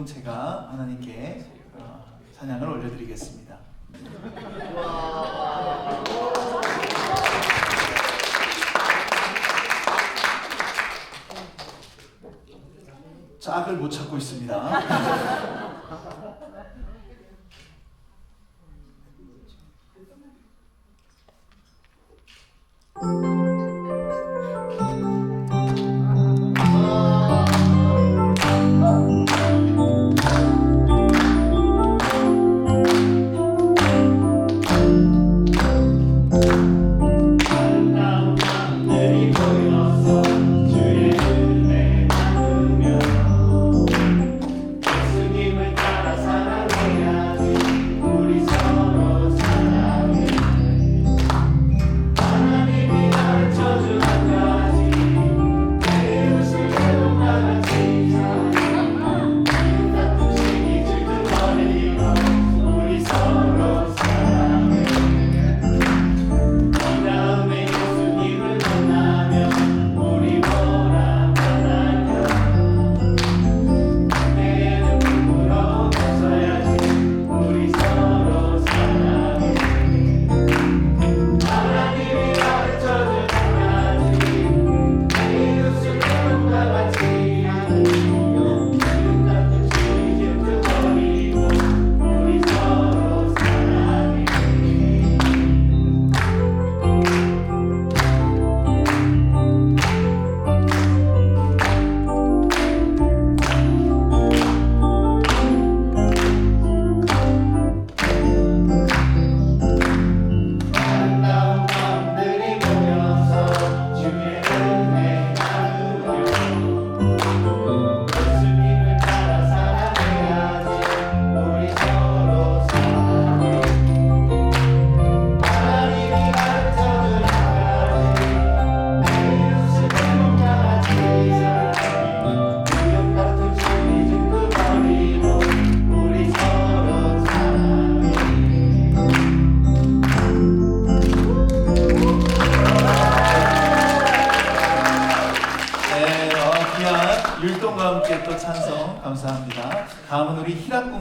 공동체가 하나님께 어, 찬양을 올려드리겠습니다. 짝을 못 찾고 있습니다.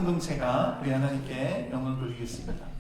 공동체가 우리 하나님께 영광 돌리겠습니다.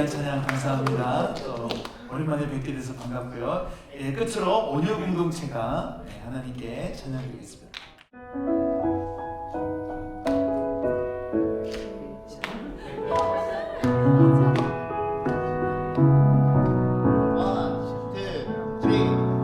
귀한 찬양 감사합니다. 오랜만에 뵙게 돼서 반갑고요. 예, 끝으로 온유 공동체가 네, 하나님께 찬양 드리겠습니다. One, 아, 셋. 네. 아, 네.